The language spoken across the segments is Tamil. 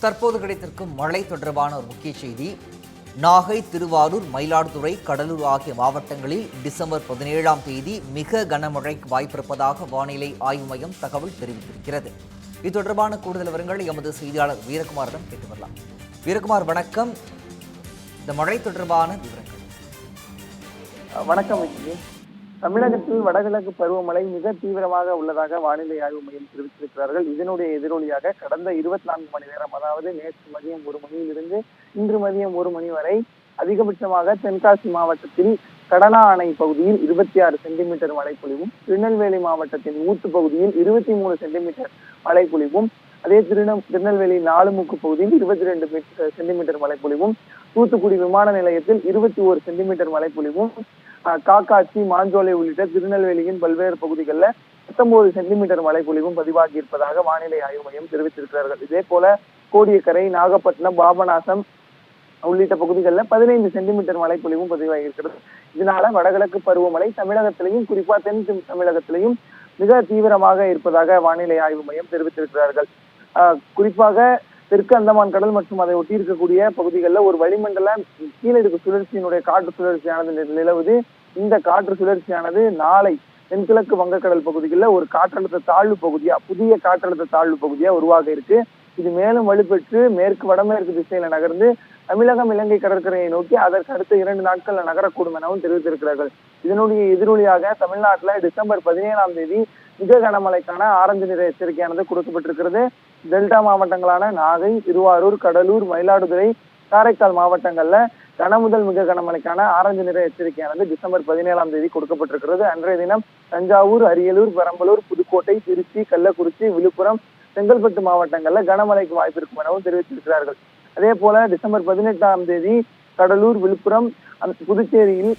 தற்போது கிடைத்திருக்கும் மழை தொடர்பான ஒரு முக்கிய செய்தி. நாகை திருவாரூர் மயிலாடுதுறை கடலூர் ஆகிய மாவட்டங்களில் டிசம்பர் பதினேழாம் தேதி மிக கனமழைக்கு வாய்ப்பிருப்பதாக வானிலை ஆய்வு மையம் தகவல் தெரிவித்திருக்கிறது. இது தொடர்பான கூடுதல் விவரங்களை எமது செய்தியாளர் வீரகுமாரிடம் கேட்டு வரலாம். வீரகுமார் வணக்கம். இந்த மழை தொடர்பான விவரங்கள். வணக்கம் தமிழகத்தில் வடகிழக்கு பருவமழை மிக தீவிரமாக உள்ளதாக வானிலை ஆய்வு மையம் தெரிவித்திருக்கிறார்கள். இதனுடைய எதிரொலியாக கடந்த இருபத்தி நான்கு மணி நேரம் அதாவது நேற்று மதியம் ஒரு மணியிலிருந்து இன்று மதியம் ஒரு மணி வரை அதிகபட்சமாக தென்காசி மாவட்டத்தில் கடனா அணை பகுதியில் இருபத்தி ஆறு சென்டிமீட்டர் மழை பொழிவும் திருநெல்வேலி மாவட்டத்தின் ஊத்து பகுதியில் இருபத்தி மூணு சென்டிமீட்டர் மழை பொழிவும் அதே திருநெ திருநெல்வேலி நாலுமுக்கு பகுதியில் இருபத்தி ரெண்டு சென்டிமீட்டர் மழை பொழிவும் தூத்துக்குடி விமான நிலையத்தில் இருபத்தி ஒரு சென்டிமீட்டர் மழை பொழிவும் காக்காட்சி மாஞ்சோலை உள்ளிட்ட திருநெல்வேலியின் பல்வேறு பகுதிகளில் பத்தொன்பது சென்டிமீட்டர் மழை பொழிவும் பதிவாகி இருப்பதாக வானிலை ஆய்வு மையம் தெரிவித்திருக்கிறார்கள். இதே போல கோடியக்கரை நாகப்பட்டினம் பாபநாசம் உள்ளிட்ட பகுதிகளில் பதினைந்து சென்டிமீட்டர் மழை பொழிவும் பதிவாகி இருக்கிறது. இதனால வடகிழக்கு பருவமழை தமிழகத்திலையும் குறிப்பா தென் தமிழகத்திலையும் மிக தீவிரமாக இருப்பதாக வானிலை ஆய்வு மையம் தெரிவித்திருக்கிறார்கள். குறிப்பாக தெற்கு அந்தமான் கடல் மற்றும் அதை ஒட்டி இருக்கக்கூடிய பகுதிகளில் ஒரு வளிமண்டல கீழடுக்கு சுழற்சியினுடைய காற்று சுழற்சியானது நிலவுது. இந்த காற்று சுழற்சியானது நாளை தென்கிழக்கு வங்கக்கடல் பகுதிகளில் ஒரு காற்றழுத்த தாழ்வு பகுதியா புதிய காற்றழுத்த தாழ்வு பகுதியா உருவாக இருக்கு. இது மேலும் வலுப்பெற்று மேற்கு வடமேற்கு திசையில நகர்ந்து தமிழகம் இலங்கை கடற்கரையை நோக்கி அதற்கு அடுத்த இரண்டு நாட்கள்ல நகரக்கூடும் எனவும் தெரிவித்திருக்கிறார்கள். இதனுடைய எதிரொலியாக தமிழ்நாட்டுல டிசம்பர் பதினேழாம் தேதி மிக கனமழைக்கான ஆரஞ்சு நிற எச்சரிக்கையானது கொடுக்கப்பட்டிருக்கிறது. டெல்டா மாவட்டங்களான நாகை திருவாரூர் கடலூர் மயிலாடுதுறை காரைக்கால் மாவட்டங்கள்ல கன முதல் மிக கனமழைக்கான ஆரஞ்சு நிற எச்சரிக்கையானது டிசம்பர் பதினேழாம் தேதி கொடுக்கப்பட்டிருக்கிறது. அன்றைய தினம் தஞ்சாவூர் அரியலூர் பெரம்பலூர் புதுக்கோட்டை திருச்சி கள்ளக்குறிச்சி விழுப்புரம் செங்கல்பட்டு மாவட்டங்கள்ல கனமழைக்கு வாய்ப்பு இருக்கும் எனவும் தெரிவித்திருக்கிறார்கள். அதே போல டிசம்பர் பதினெட்டாம் தேதி கடலூர் விழுப்புரம் புதுச்சேரியில்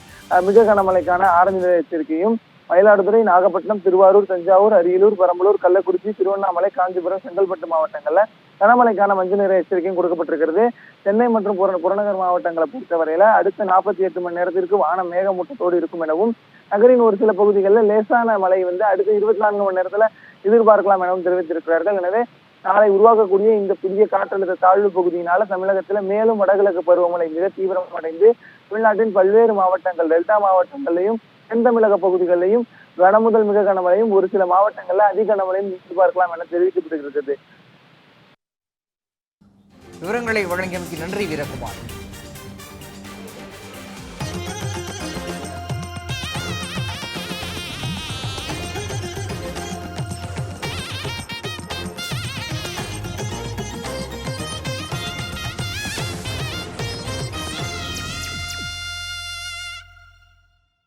மிக கனமழைக்கான ஆரஞ்சு நிற எச்சரிக்கையும் மயிலாடுதுறை நாகப்பட்டினம் திருவாரூர் தஞ்சாவூர் அரியலூர் பெரம்பலூர் கள்ளக்குறிச்சி திருவண்ணாமலை காஞ்சிபுரம் செங்கல்பட்டு மாவட்டங்கள்ல கனமழைக்கான மஞ்சள் நிற எச்சரிக்கையும் கொடுக்கப்பட்டிருக்கிறது. சென்னை மற்றும் புற- புறநகர் மாவட்டங்களை பொறுத்தவரையில அடுத்த நாற்பத்தி எட்டு மணி நேரத்திற்கு வானம் மேகமூட்டத்தோடு இருக்கும் எனவும் நகரின் ஒரு சில பகுதிகளில் லேசான மழை வந்து அடுத்த இருபத்தி நான்கு மணி நேரத்துல எதிர்பார்க்கலாம் எனவும் தெரிவித்திருக்கிறார்கள். எனவே நாளை உருவாக்கக்கூடிய இந்த புதிய காற்றழுத்த தாழ்வு பகுதியினால தமிழகத்துல மேலும் வடகிழக்கு பருவமழை மிக தீவிரமடைந்து தமிழ்நாட்டின் பல்வேறு மாவட்டங்கள் டெல்டா மாவட்டங்களையும் தென் தமிழக பகுதிகளிலையும் கனமுதல் மிக கனமழையும் ஒரு சில மாவட்டங்கள்ல அதிக கனமழையும் எதிர்பார்க்கலாம் என தெரிவிக்கப்பட்டிருக்கிறது. விவரங்களை வழங்கியமைக்கு நன்றி வீரகுமார்.